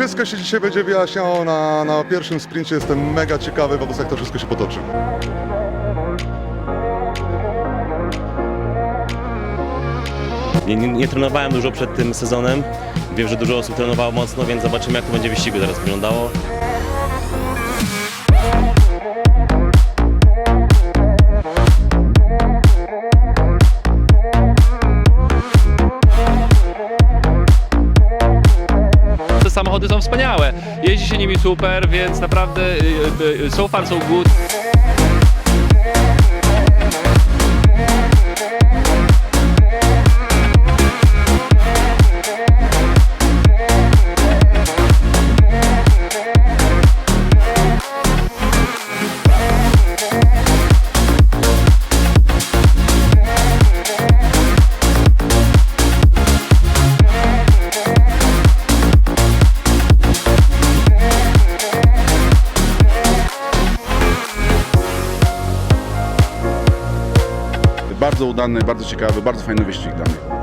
Wszystko się dzisiaj będzie wyjaśniało na, na pierwszym sprincie. Jestem mega ciekawy po prostu jak to wszystko się potoczy. Nie, nie, nie trenowałem dużo przed tym sezonem. Wiem, że dużo osób trenowało mocno, więc zobaczymy jak to będzie wyścigu teraz wyglądało. Samochody są wspaniałe. Jeździ się nimi super, więc naprawdę so far so good. Bardzo udany, bardzo ciekawy, bardzo fajny wyścig dla mnie.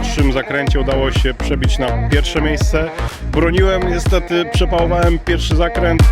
Pierwszym zakręcie udało się przebić na pierwsze miejsce. Broniłem, niestety przepałowałem pierwszy zakręt.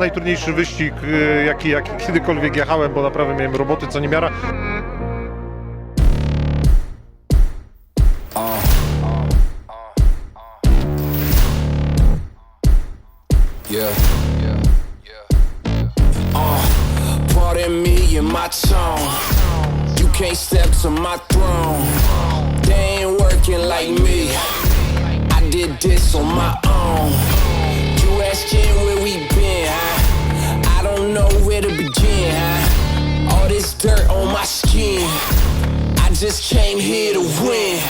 Najtrudniejszy wyścig, y, jaki, jaki kiedykolwiek jechałem, bo naprawdę miałem roboty co niemiara. Yeah. Uh, this on my own. You asking where we been, don't know where to begin, huh? All this dirt on my skin. I just came here to win.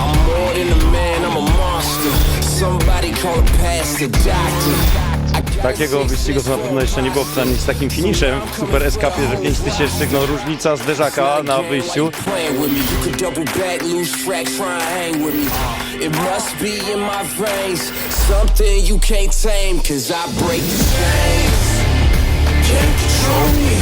I'm more than a man, I'm a monster. Somebody call a pastor, doctor. Takiego wyścigu to na pewno jeszcze nie było, przynajmniej z takim finiszem w Super Escapie, że 5000, no różnica zderzaka na wyjściu. Playing with me, you could double back, lose track, try and hang with me. It can't control me.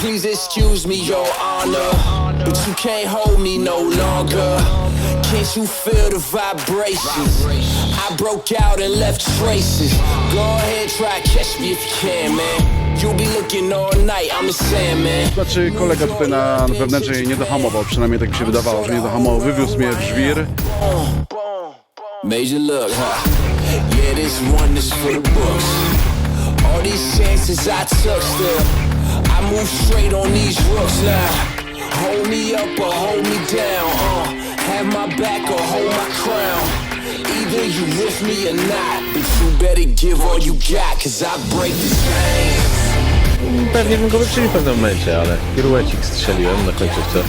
Please excuse me, your honor, but you can't hold me no longer. Can't you feel the vibrations? I broke out and left traces. Go ahead, try catch me if you can, man. Znaczy kolega tutaj na wewnętrznej nie dohamował, przynajmniej tak mi się wydawało, że nie dohamował, wywiózł mnie w żwir. Major look, huh? Yeah, this one is for the books. All these chances I took still. I move straight on these rooks now. Hold me up or hold me down. Uh, have my back or hold my crown. Either you with me or not, but you better give all you got, cause I break the chains. Pewnie bym go wyprzedził w pewnym momencie, ale piruecik strzeliłem na końcówce.